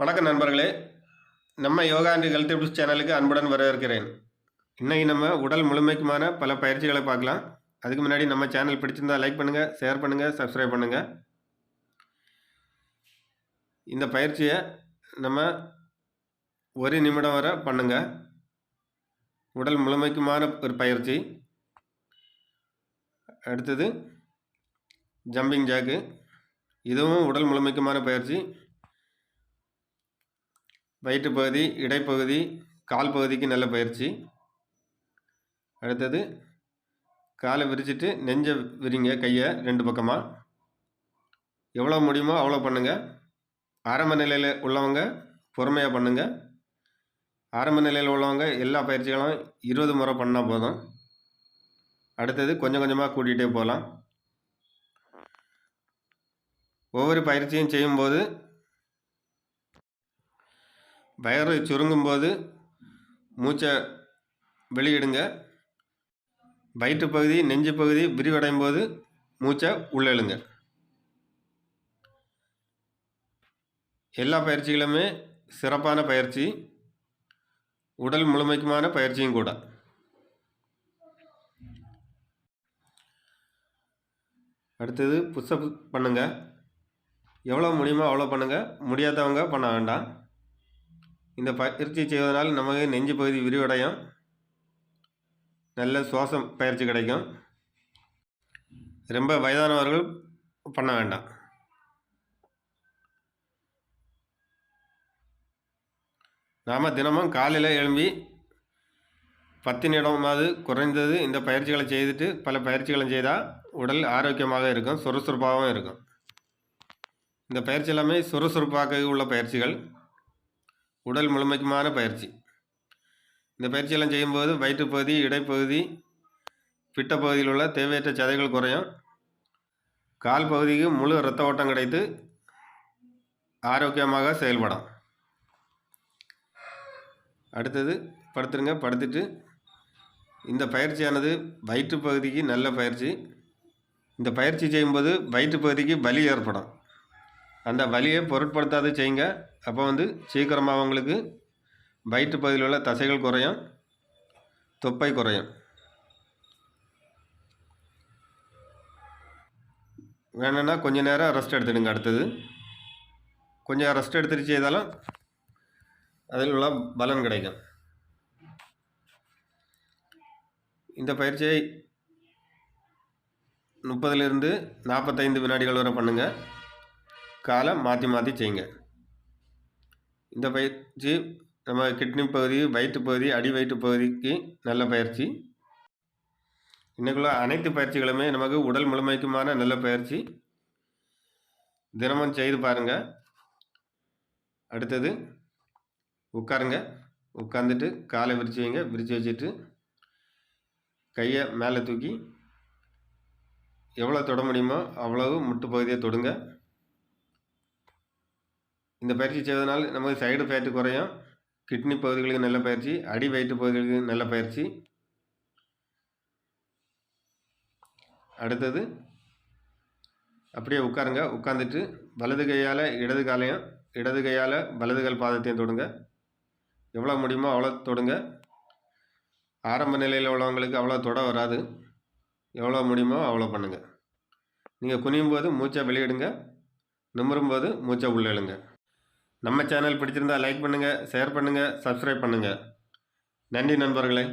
வணக்கம் நண்பர்களே. நம்ம யோகா அண்ட் ஹெல்த் டிப்ஸ் சேனலுக்கு அன்புடன் வரவேற்கிறேன். இன்னைக்கு நம்ம உடல் முழுமைக்குமான பல பயிற்சிகளை பார்க்கலாம். அதுக்கு முன்னாடி நம்ம சேனல் பிடிச்சிருந்தா லைக் பண்ணுங்கள் ஷேர் பண்ணுங்கள் சப்ஸ்கிரைப் பண்ணுங்கள் இந்த பயிற்சியை நம்ம ஒரு நிமிடம் வரை பண்ணுங்கள் உடல் முழுமைக்குமான ஒரு பயிற்சி. அடுத்தது ஜம்பிங் ஜாக்கு இதுவும் உடல் முழுமைக்குமான பயிற்சி. வயிற்று பகுதி இடைப்பகுதி கால் பகுதிக்கு நல்ல பயிற்சி. அடுத்தது காலை விரிச்சிட்டு நெஞ்சை விரிங்க கையை ரெண்டு பக்கமாக எவ்வளோ முடியுமோ அவ்வளோ பண்ணுங்கள் ஆரம்ப நிலையில் உள்ளவங்க பொறுமையாக பண்ணுங்கள் ஆரம்ப நிலையில் உள்ளவங்க எல்லா பயிற்சிகளும் இருபது முறை பண்ணால் போதும். அடுத்தது கொஞ்சம் கொஞ்சமாக கூட்டிகிட்டே போகலாம். ஒவ்வொரு பயிற்சியும் செய்யும்போது வயறு சுருங்கும்போது மூச்சை வெளியிடுங்க. வயிற்று பகுதி நெஞ்சு பகுதி விரிவடையும் போது மூச்சை உள்ளெழுங்க எல்லா பயிற்சிகளுமே சிறப்பான பயிற்சி. உடல் முழுமைக்குமான பயிற்சியும் கூட. அடுத்தது புஷ்அப் பண்ணுங்கள் எவ்வளோ முடியுமோ அவ்வளோ பண்ணுங்கள் முடியாதவங்க பண்ண வேண்டாம். இந்த பயிற்சி செய்வதனால் நமக்கு நெஞ்சு பகுதி விரிவடையும். நல்ல சுவாசம் பயிற்சி கிடைக்கும். ரொம்ப வயதானவர்கள் பண்ண வேண்டாம். நாம் தினமும் காலையில் எழும்பி பத்து நிமிடமாவது குறைந்தது இந்த பயிற்சிகளை செய்துட்டு பல பயிற்சிகளும் செய்தால் உடல் ஆரோக்கியமாக இருக்கும் சுறுசுறுப்பாகவும் இருக்கும். இந்த பயிற்சி எல்லாமே சுறுசுறுப்பாக உள்ள பயிற்சிகள். உடல் முழுமைக்குமான பயிற்சி. இந்த பயிற்சியெல்லாம் செய்யும்போது வயிற்றுப்பகுதி இடைப்பகுதி பிட்ட பகுதியில் உள்ள தேவையற்ற சதைகள் குறையும். கால் பகுதிக்கு முழு இரத்த ஓட்டம் கிடைத்து ஆரோக்கியமாக செயல்படும். அடுத்தது படுத்துருங்க படுத்துட்டு. இந்த பயிற்சியானது வயிற்று பகுதிக்கு நல்ல பயிற்சி. இந்த பயிற்சி செய்யும்போது வயிற்று பகுதிக்கு வலி ஏற்படும். அந்த வலியை பொருட்படுத்தாது செய்யுங்க. அப்போ வந்து சீக்கிரமாக அவங்களுக்கு வயிற்று பகுதியில் உள்ள தசைகள் குறையும் தொப்பை குறையும். வேணும்னா கொஞ்சம் நேரம் ரெஸ்ட் எடுத்துடுங்க அடுத்தது. கொஞ்சம் ரெஸ்ட் எடுத்துட்டு செய்தாலும் அதில் உள்ள பலன் கிடைக்கும். இந்த பயிற்சியை முப்பதுலேருந்து நாற்பத்தைந்து வினாடிகள் வரை பண்ணுங்கள் காலை மாற்றி மாற்றி செய்யுங்க. இந்த பயிற்சி நம்ம கிட்னி பகுதி வயிற்று பகுதி அடி வயிற்று பகுதிக்கு நல்ல பயிற்சி. இன்றைக்குள்ள அனைத்து பயிற்சிகளுமே நமக்கு உடல் முழுமைக்குமான நல்ல பயிற்சி. தினமும் செய்து பாருங்கள் அடுத்தது உட்காருங்க. உட்காந்துட்டு காலை விரித்து வைங்க. விரித்து வச்சுட்டு கையை மேலே தூக்கி எவ்வளோ தொட முடியுமோ அவ்வளவு முட்டு பகுதியை தொடுங்க. இந்த பயிற்சி செய்வதனால் நமக்கு சைடு ஃபேட்டு குறையும் கிட்னி பகுதிகளுக்கு நல்ல பயிற்சி அடி வயிற்று பகுதிகளுக்கு நல்ல பயிற்சி. அடுத்தது அப்படியே உட்காருங்க. உட்காந்துட்டு வலது கையால் இடது காலையும் இடது கையால் வலது கால் பாதத்தையும் தொடுங்க. எவ்வளோ முடியுமோ அவ்வளோ தொடுங்க. ஆரம்ப நிலையில் உள்ளவங்களுக்கு அவ்வளோ தொட வராது. எவ்வளோ முடியுமோ அவ்வளோ பண்ணுங்கள் நீங்கள் குனியும் போது மூச்சை வெளியிடுங்க. நிமிரும் போது மூச்சை உள்ளே எழுங்க நம்ம சேனல் பிடிச்சிருந்தா லைக் பண்ணுங்கள் ஷேர் பண்ணுங்கள் சப்ஸ்கிரைப் பண்ணுங்கள் நன்றி நண்பர்களே.